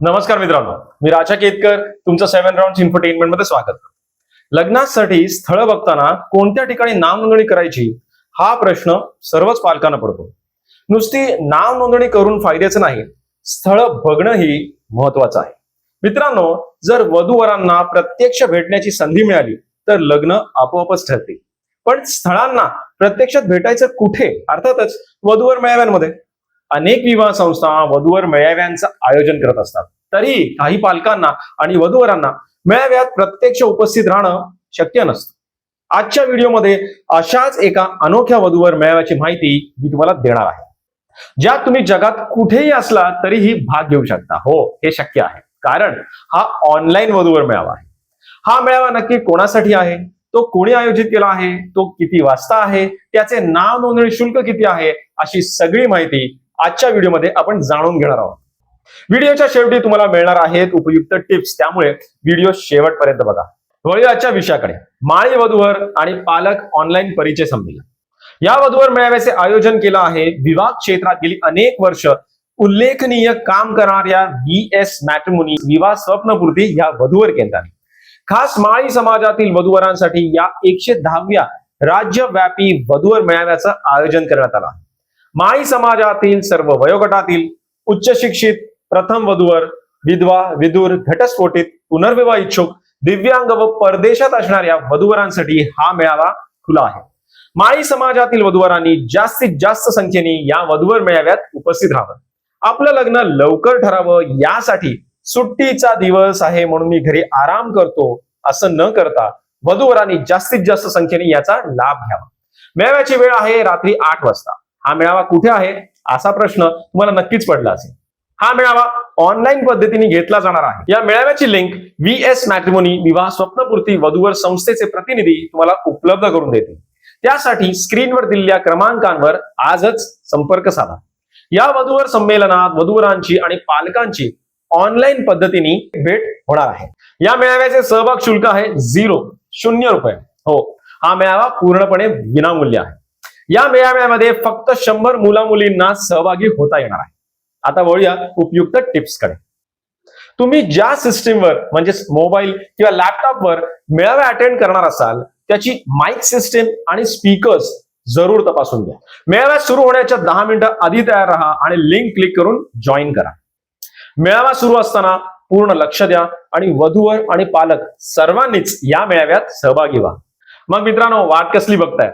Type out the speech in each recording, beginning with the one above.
नमस्कार मित्रांनो मी राजा केतकर तुमचं सेव्हन राऊंड इन्फरटेनमेंटमध्ये स्वागत लग्नासाठी स्थळ बघताना कोणत्या ठिकाणी नाव नोंदणी करायची हा प्रश्न सर्वच पालकांना पडतो. नुसती नाव नोंदणी करून फायद्याचं नाही स्थळ बघणंही महत्वाचं आहे. मित्रांनो जर वधूवरांना प्रत्यक्ष भेटण्याची संधी मिळाली तर लग्न आपोआपच ठरते पण स्थळांना प्रत्यक्षात भेटायचं कुठे? अर्थातच वधूवर मेळाव्यांमध्ये. अनेक विवाह संस्था वधूवर मेळाव्यांचं आयोजन करत असतात. तरी काही पालकांना आणि वधूवरांना मेळाव्यात प्रत्यक्ष उपस्थित राहणं शक्य नसतं. आजच्या व्हिडिओमध्ये अशाच एका अनोख्या वधूवर मेळाव्याची माहिती मी तुम्हाला देणार आहे. ज्यात तुम्ही जगात कुठेही असला तरीही भाग घेऊ शकता. हो हे शक्य आहे. कारण हा ऑनलाईन वधूवर मेळावा आहे. हा मेळावा नक्की कोणासाठी आहे? तो कोणी आयोजित केला आहे? तो किती वाजता आहे? त्याचे नाव नोंदणी शुल्क किती आहे? अशी सगळी माहिती आजच्या व्हिडिओमध्ये आपण जाणून घेणार आहोत. व्हिडिओच्या शेवटी तुम्हाला मिळणार आहेत उपयुक्त टिप्स. त्यामुळे व्हिडिओ शेवटपर्यंत बघा. वळूया आजच्या विषयाकडे. माळी वधूवर आणि पालक ऑनलाईन परिचय संमेलन. या वधूवर मेळाव्याचे आयोजन केलं आहे. विवाह क्षेत्रात गेली अनेक वर्ष उल्लेखनीय काम करणाऱ्या व्ही एस मॅट्रिमोनी विवाह स्वप्नपूर्ती या वधूवर केंद्राने खास माळी समाजातील वधूवरांसाठी या एकशे दहाव्या राज्यव्यापी वधूवर मेळाव्याचं आयोजन करण्यात आलं माळी समाजातील सर्व वयोगटातील उच्च शिक्षित प्रथम वधूवर विधवा विदूर घटस्फोटित पुनर्विवाह इच्छुक दिव्यांग व परदेशात असणाऱ्या वधूवरांसाठी हा मेळावा खुला आहे. माळी समाजातील वधूवरांनी जास्तीत जास्त संख्येने या वधूवर मेळाव्यात उपस्थित राहावं. आपलं लग्न लवकर ठरावं यासाठी सुट्टीचा दिवस आहे म्हणून मी घरी आराम करतो असं न करता वधूवरांनी जास्तीत जास्त संख्येने याचा लाभ घ्यावा. मेळाव्याची वेळ आहे रात्री आठ वाजता. हा मेळावा कुठे आहे? असा प्रश्न तुम्हाला नक्कीच पडला असेल. हा मेळावा ऑनलाईन पद्धतीने घेतला जाणार आहे. या मेळाव्याची लिंक व्ही एस मॅट्रिमोनी विवाह स्वप्नपूर्ती वधूवर संस्थेचे प्रतिनिधी तुम्हाला उपलब्ध करून देतील. त्यासाठी स्क्रीनवर दिलेल्या क्रमांकांवर आजच संपर्क साधा. या वधूवर संमेलनात वधूवरांची आणि पालकांची ऑनलाईन पद्धतीने भेट होणार आहे. या मेळाव्याचे सहभाग शुल्क आहे झिरो शून्य रुपये. हो हा मेळावा पूर्णपणे विनामूल्य आहे. या मेळाव्यामध्ये फक्त शंभर मुला मुलींना सहभागी होता येणार आहे. आता वळूया उपयुक्त टिप्सकडे तुम्ही ज्या सिस्टीमवर म्हणजे मोबाईल किंवा लॅपटॉपवर मेळावे अटेंड करणार असाल त्याची माईक सिस्टीम आणि स्पीकर्स जरूर तपासून घ्या. मेळावा सुरू होण्याच्या दहा मिनिटं आधी तयार राहा आणि लिंक क्लिक करून जॉईन करा. मेळावा सुरू असताना पूर्ण लक्ष द्या आणि वधूवर आणि पालक सर्वांनीच या मेळाव्यात सहभागी व्हा. मग मित्रांनो वाट कसली बघताय?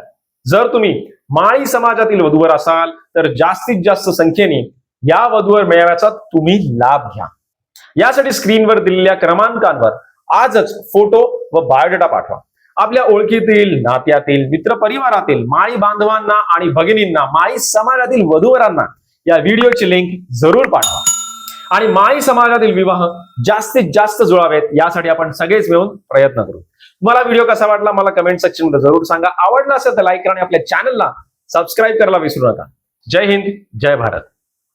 जर तुम्ही माळी समाजातील वधूवर असाल तर जास्तीत जास्त संख्येने या वधूवर मेळाव्याचा तुम्ही लाभ घ्या. यासाठी स्क्रीनवर दिलेल्या क्रमांकांवर आजच फोटो व बायोडेटा पाठवा. आपल्या ओळखीतील नात्यातील मित्रपरिवारातील माळी बांधवांना आणि भगिनींना माळी समाजातील वधूवरांना या व्हिडिओची लिंक जरूर पाठवा. आणि माळी समाजातील विवाह जास्तीत जास्त जुळावेत यासाठी आपण सगळेच मिळून प्रयत्न करू. मला व्हिडिओ कसा वाटला मला कमेंट सेक्शनमध्ये जरूर सांगा. आवडला असेल तर लाईक करा आणि आपल्या चॅनलला सबस्क्राईब करायला विसरू नका. जय हिंद जय भारत.